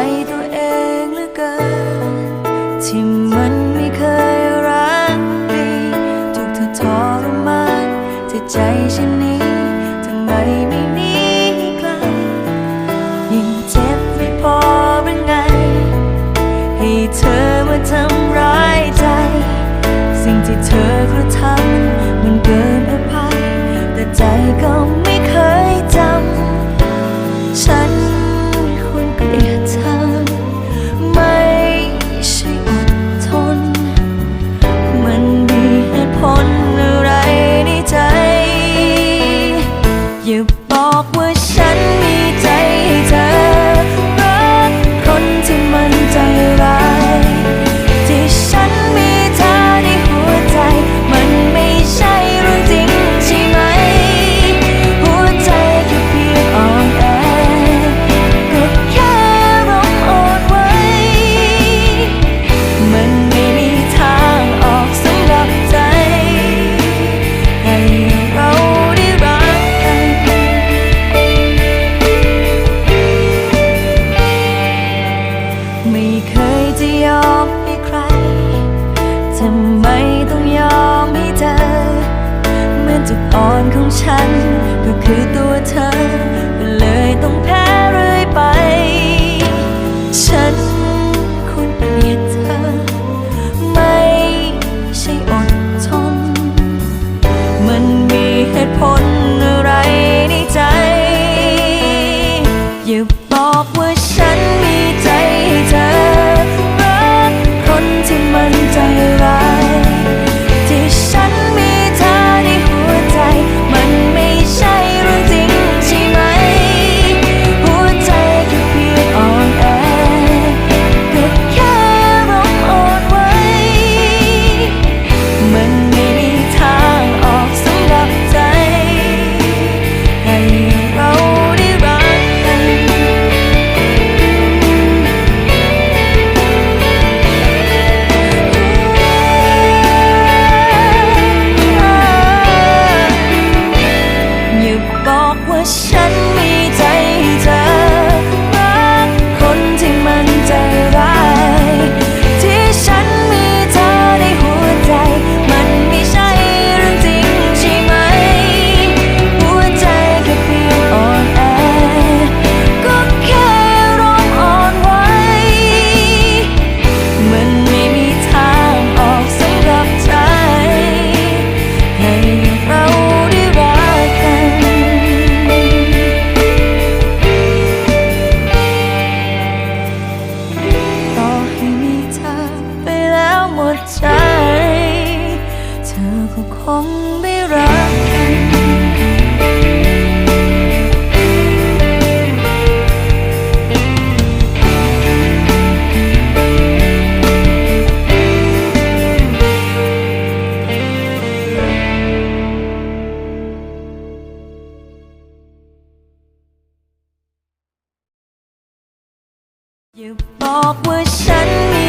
太多。 อย่าบอกว่าฉัน จุดอ่อนของฉัน ก็คือตัวเธอ 我想你在一在 อย่าบอกว่าฉัน